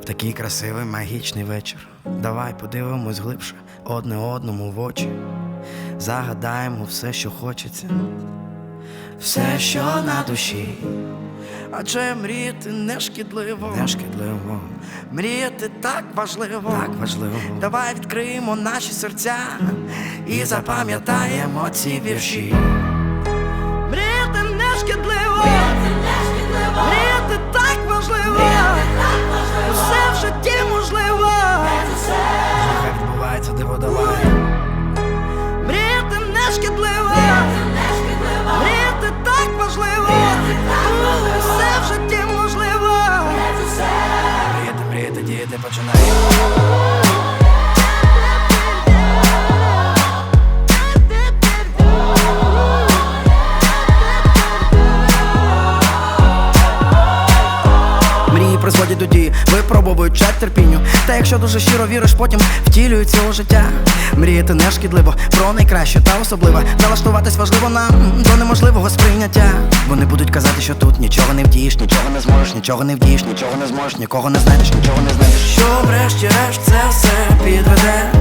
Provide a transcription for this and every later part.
В такий красивий магічний вечір. Давай подивимось глибше одне одному в очі. Загадаємо все, що хочеться, все, що на душі. Адже мріяти не шкідливо, не шкідливо. Мріяти так важливо, так важливо. Давай відкриємо наші серця і запам'ятаємо ці вірші. Мріяти не шкідливо, мріяти так важливо. Все в житті можливо. Нехай відбувається диво давай. Мріяти не шкідливо. Мріяти так важливо. Все в житті можливо. Мріяти, мріяти, діяти починай. Випробовують чат терпінню. Та якщо дуже щиро віриш, потім втілюється у життя. Мріяти не шкідливо, про найкраще та особливе. Налаштуватись важливо нам до неможливого сприйняття. Вони будуть казати, що тут нічого не вдієш, нічого не зможеш, нічого не вдієш, нічого не зможеш, нікого не знайдеш, нічого не знайдеш. Що врешті-решт це все підведе.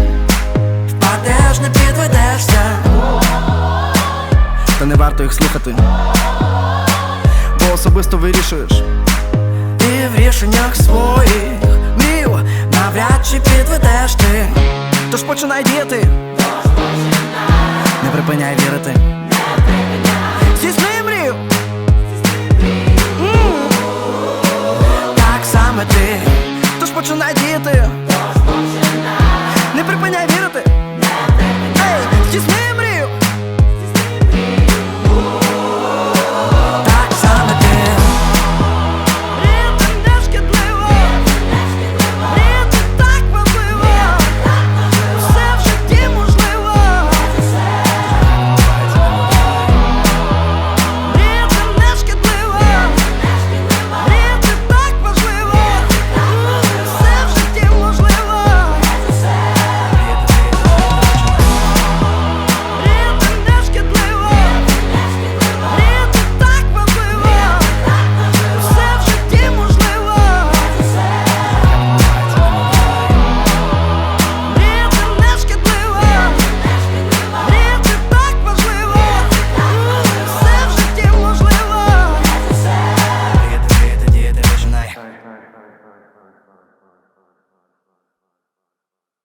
Впадеш, не підведешся. Та не варто їх слухати. Бо особисто вирішуєш рішеннях своїх мрів навряд чи підведеш ти. Тож починай діяти, не припиняй вірити. Зісни мрію так саме ти. Тож починай діяти. Не припиняй вірити. はいはい